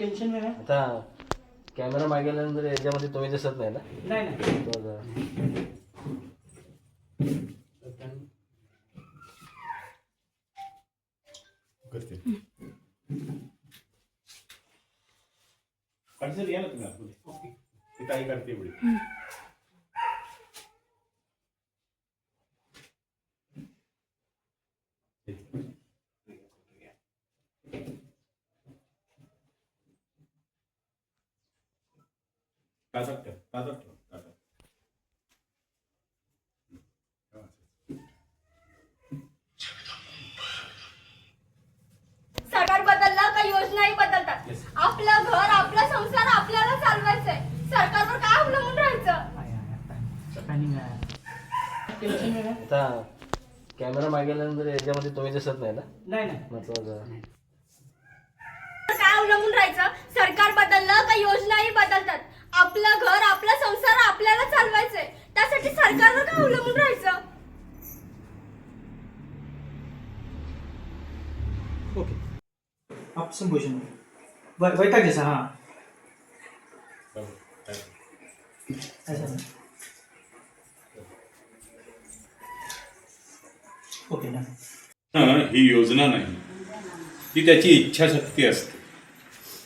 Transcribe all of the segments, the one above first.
Tension नाही ना? आता कॅमेरा मागे गेल्यानंतर याच्यामध्ये तुम्ही दिसत नाही ना? नाही नाही. करते. सर या ना तुम्ही आतमध्ये. ती ताई करते एवढी. ताटात ठेव ताटात ठेव ताटात सरकार बदललं का? योजनाही बदलतात. Yes. आपलं घर आपला संसार आपल्याला चालवायचंय. सरकारवर काय अवलंबून राहायचं? आता. कॅमेरा मागे गेल्यानंतर याच्यामध्ये तुम्ही दिसत नाही ना? नाही नाही. म्हटलं काय अवलंबून राहायचं सरकार बदललं का योजनाही बदलतात आपलं संसार आपल्याला चालवायचंय. त्यासाठी सरकारवर काय अवलंबून राहायचं? ओके. आप संभाषण वै- वैताग जैसा हाँ. ऐसा ओके ना हं, ही योजना नाही. ती त्याची इच्छाशक्ती असते.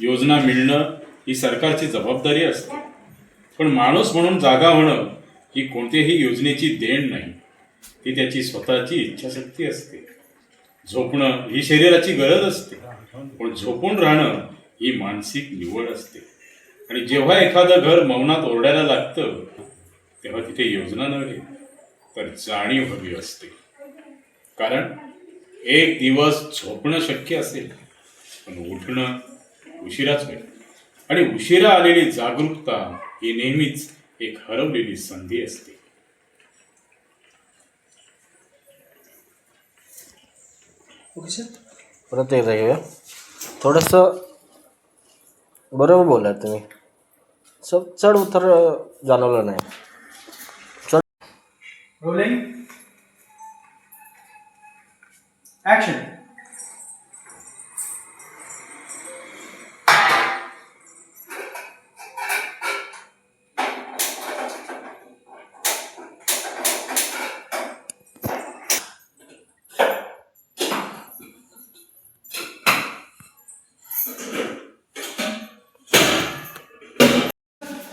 योजना मिळणं ही सरकारची जबाबदारी असते. पण माणूस म्हणून जागा होणं ही कोणत्याही योजनेची देण नाही. ती त्याची स्वतःची इच्छाशक्ती असते. झोपणं ही शरीराची गरज असते. पण झोपून राहणं ही मानसिक निवड असते. आणि जेव्हा एखादं घर मौनात ओरडायला लागतं तेव्हा तिथे योजना नव्हे तर जाणीव हवी असते. कारण एक दिवस झोपणं शक्य असेल पण उठणं उशिराच होईल. आणि उशिरा आलेली जागरूकता ही नेहमीच एक हरवलेली संधी असते. ओके सर परत एकदा घेऊया. थोडंसं बरोबर बोला तुम्ही. च चढ उतर जाणवलं नाही. Rolling action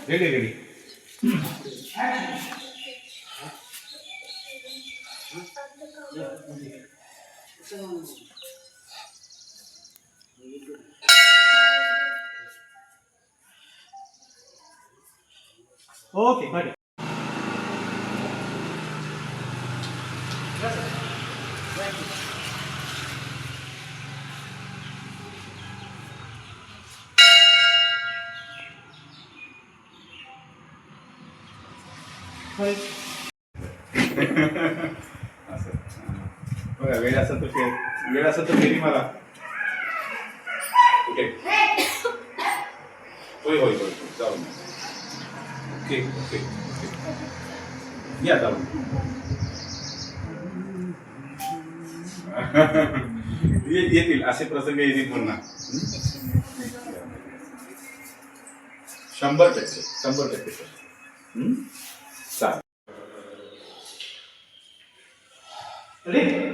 ready ready okay बरं असं बघा वेळ असेल तर फेर वेळ असेल तर फेरी मला. ओके होय होय होय जाऊ ओके ओके या जाऊ ये- येतील असे प्रसंग येतील पुन्हा. शंभर टक्के शंभर टक्के. Sir Ready?